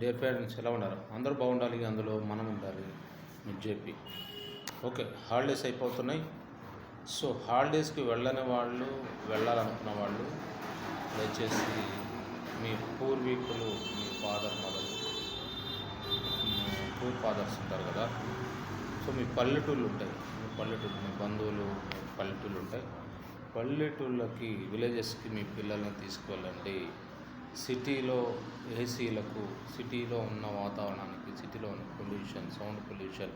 Dear parents ఎలా ఉన్నారు అందరూ బాగుండాలి అందులో మనం ఉండాలి మీరు చెప్పి. ఓకే హాలిడేస్ అయిపోతున్నాయి. సో హాలిడేస్కి వెళ్ళని వాళ్ళు వెళ్ళాలనుకున్న వాళ్ళు దయచేసి మీ పూర్వీకులు మీ ఫాదర్ మదర్ పూర్ ఫాదర్స్ ఉంటారు కదా. సో మీ పల్లెటూళ్ళు ఉంటాయి. మీ పల్లెటూళ్ళు మీ బంధువులు పల్లెటూళ్ళు ఉంటాయి. పల్లెటూళ్ళకి విలేజెస్కి మీ పిల్లల్ని తీసుకువెళ్ళండి. సిటీలో ఏసీలకు సిటీలో ఉన్న వాతావరణానికి సిటీలో ఉన్న pollution sound pollution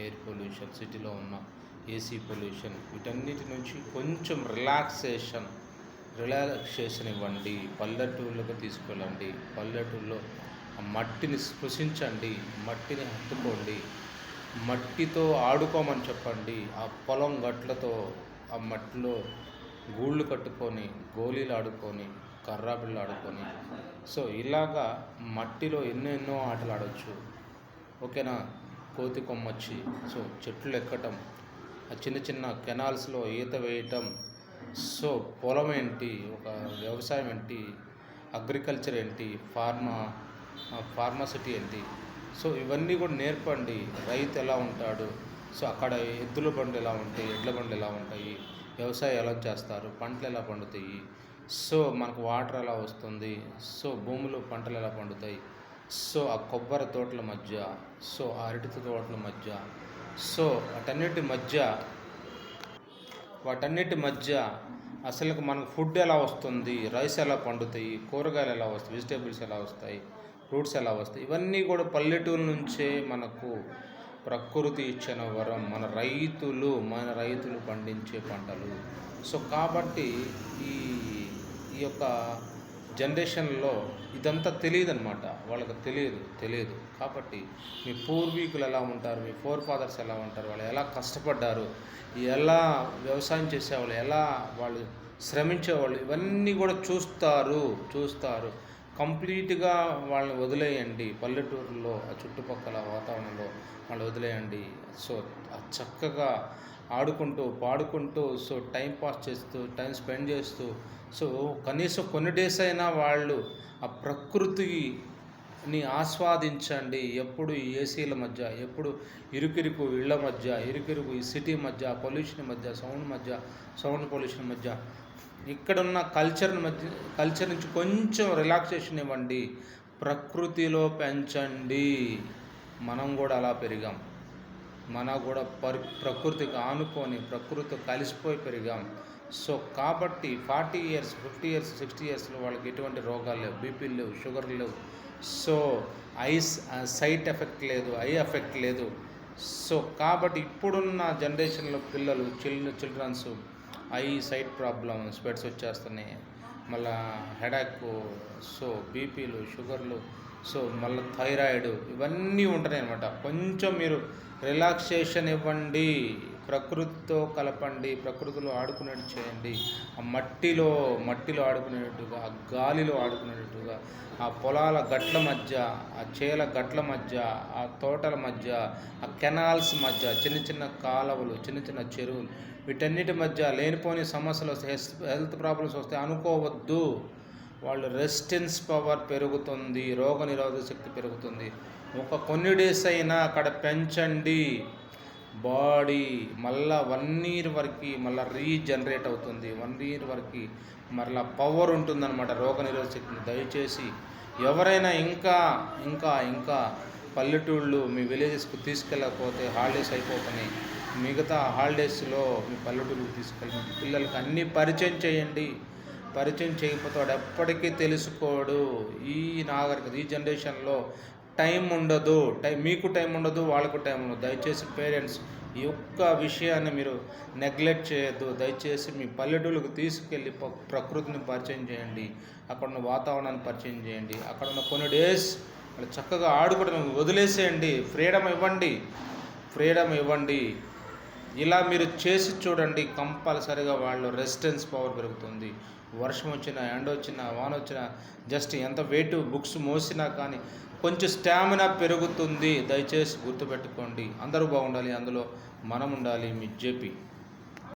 air pollution సిటీలో ఉన్న ఏసీ పొల్యూషన్ వీటన్నిటి నుంచి కొంచెం రిలాక్సేషన్ రిలాక్సేషన్ ఇవ్వండి పల్లెటూళ్ళకు తీసుకెళ్ళండి. పల్లెటూళ్ళలో ఆ మట్టిని స్పృశించండి. మట్టిని హత్తుకోండి. మట్టితో ఆడుకోమని చెప్పండి. ఆ పొలం గట్లతో ఆ మట్టిలో గూళ్ళు కట్టుకొని గోళీలు ఆడుకొని కర్రాబిళ్ళు ఆడుకొని సో ఇలాగా మట్టిలో ఎన్నో ఎన్నో ఆటలు ఆడవచ్చు ఓకేనా? కోతి కొమ్మచ్చి. సో చెట్లు ఎక్కటం ఆ చిన్న చిన్న కెనాల్స్లో ఈత వేయటం. సో పొలం ఏంటి? ఒక వ్యవసాయం ఏంటి? అగ్రికల్చర్ ఏంటి? ఫార్మా ఫార్మాసిటీ ఏంటి? సో ఇవన్నీ కూడా నేర్పండి. రైతు ఎలా ఉంటాడు? సో అక్కడ ఎద్దుల బండ్లు ఎలా ఉంటాయి? ఎడ్ల బండ్లు ఎలా ఉంటాయి? వ్యవసాయం ఎలా చేస్తారు? పంటలు ఎలా పండుతాయి? సో మనకు వాటర్ ఎలా వస్తుంది? సో భూములు పంటలు ఎలా పండుతాయి? సో ఆ కొబ్బరి తోటల మధ్య సో ఆ అరటి తోటల మధ్య సో వాటన్నిటి మధ్య వాటన్నిటి మధ్య అసలు మనకు ఫుడ్ ఎలా వస్తుంది? రైస్ ఎలా పండుతాయి? కూరగాయలు ఎలా వస్తాయి? వెజిటేబుల్స్ ఎలా వస్తాయి? ఫ్రూట్స్ ఎలా వస్తాయి? ఇవన్నీ కూడా పల్లెటూరు నుంచే మనకు ప్రకృతి ఇచ్చిన వరం. మన రైతులు మన రైతులు పండించే పంటలు. సో కాబట్టి ఈ ఈ యొక్క జనరేషన్లో ఇదంతా తెలియదు అనమాట వాళ్ళకి తెలియదు తెలియదు. కాబట్టి మీ పూర్వీకులు ఎలా ఉంటారు మీ ఫోర్ ఫాదర్స్ ఎలా ఉంటారు వాళ్ళు ఎలా కష్టపడ్డారు ఎలా వ్యవసాయం చేసేవాళ్ళు ఎలా వాళ్ళు శ్రమించేవాళ్ళు ఇవన్నీ కూడా చూస్తారు చూస్తారు. కంప్లీట్గా వాళ్ళని వదిలేయండి. పల్లెటూరులో ఆ చుట్టుపక్కల వాతావరణంలో వాళ్ళు వదిలేయండి. సో చక్కగా ఆడుకుంటూ పాడుకుంటూ సో టైం పాస్ చేస్తూ టైం స్పెండ్ చేస్తూ సో కనీసం కొన్ని డేస్ అయినా వాళ్ళు ఆ ప్రకృతిని ఆస్వాదించండి. ఎప్పుడు ఈ ఏసీల మధ్య ఎప్పుడు ఇరుకిరుకు ఇళ్ళ మధ్య ఇరుకిరుకు ఈ సిటీ మధ్య పొల్యూషన్ మధ్య సౌండ్ మధ్య సౌండ్ పొల్యూషన్ మధ్య ఇక్కడున్న కల్చర్ మధ్య కల్చర్ నుంచి కొంచెం రిలాక్సేషన్ ఇవ్వండి. ప్రకృతిలో పెంచండి. మనం కూడా అలా పెరిగాం. మన కూడా పరి ప్రకృతికి ఆనుకొని ప్రకృతి కలిసిపోయి పెరిగాం. సో కాబట్టి forty years fifty years sixty ఇయర్స్లో వాళ్ళకి ఎటువంటి రోగాలు లేవు. బీపీలు లేవు షుగర్ లేవు. సో ఐస్ సైట్ ఎఫెక్ట్ లేదు ఐ ఎఫెక్ట్ లేదు. సో కాబట్టి ఇప్పుడున్న జనరేషన్లో పిల్లలు chill childrens eye sight problem specs వచ్చేస్తున్నాయి. మళ్ళా హెడాక్ సో బీపీలు షుగర్లు సో మళ్ళీ థైరాయిడ్ ఇవన్నీ ఉంటాయి అనమాట కొంచెం మీరు రిలాక్సేషన్ ఇవ్వండి. ప్రకృతితో కలపండి ప్రకృతిలో ఆడుకునేట్టు చేయండి. ఆ మట్టిలో మట్టిలో ఆడుకునేటట్టుగా ఆ గాలిలో ఆడుకునేటట్టుగా ఆ పొలాల గట్ల మధ్య ఆ చేల గట్ల మధ్య ఆ తోటల మధ్య ఆ కెనాల్స్ మధ్య చిన్న చిన్న కాలువలు చిన్న చిన్న చెరువులు వీటన్నిటి మధ్య లేనిపోని సమస్యలు వస్తే హెల్త్ ప్రాబ్లమ్స్ వస్తే అనుకోవద్దు. వాళ్ళు రెసిస్టెన్స్ పవర్ పెరుగుతుంది రోగ నిరోధక శక్తి పెరుగుతుంది. ఒక కొన్ని డేస్ అయినా అక్కడ పెంచండి. బాడీ మళ్ళా వన్ ఇయర్ వరకు మళ్ళీ రీజనరేట్ అవుతుంది. వన్ ఇయర్ వరకు మళ్ళీ పవర్ ఉంటుందన్నమాట. రోగ నిరోధక శక్తిని దయచేసి ఎవరైనా ఇంకా ఇంకా ఇంకా పల్లెటూళ్ళు మీ విలేజెస్కి తీసుకెళ్ళకపోతే హాలిడేస్ అయిపోతున్నాయి మిగతా హాలిడేస్లో మీ పల్లెటూళ్ళకి తీసుకెళ్ళండి. పిల్లలకి అన్నీ పరిచయం చేయండి. పరిచయం చేయకపోతే ఎప్పటికీ తెలుసుకోడు. ఈ నాగరికత ఈ జనరేషన్లో టైం ఉండదు. టైం మీకు టైం ఉండదు వాళ్ళకు టైం ఉండదు. దయచేసి పేరెంట్స్ ఈ యొక్క విషయాన్ని మీరు నెగ్లెక్ట్ చేయొద్దు. దయచేసి మీ పల్లెటూళ్ళకు తీసుకెళ్ళి ప్రకృతిని పరిచయం చేయండి. అక్కడ ఉన్న వాతావరణాన్ని పరిచయం చేయండి. అక్కడ ఉన్న కొన్ని డేస్ చక్కగా ఆడుకోవడం వదిలేసేయండి. ఫ్రీడమ్ ఇవ్వండి. ఫ్రీడమ్ ఇవ్వండి. ఇలా మీరు చేసి చూడండి కంపల్సరిగా వాళ్ళు రెసిస్టెన్స్ పవర్ పెరుగుతుంది. వర్షం వచ్చినా ఎండ వచ్చినా వాన వచ్చినా జస్ట్ ఎంత వెయిట్ బుక్స్ మోసినా కానీ కొంచెం స్టామినా పెరుగుతుంది. దయచేసి గుర్తుపెట్టుకోండి. అందరూ బాగుండాలి అందులో మనం ఉండాలి మీ జేపీ.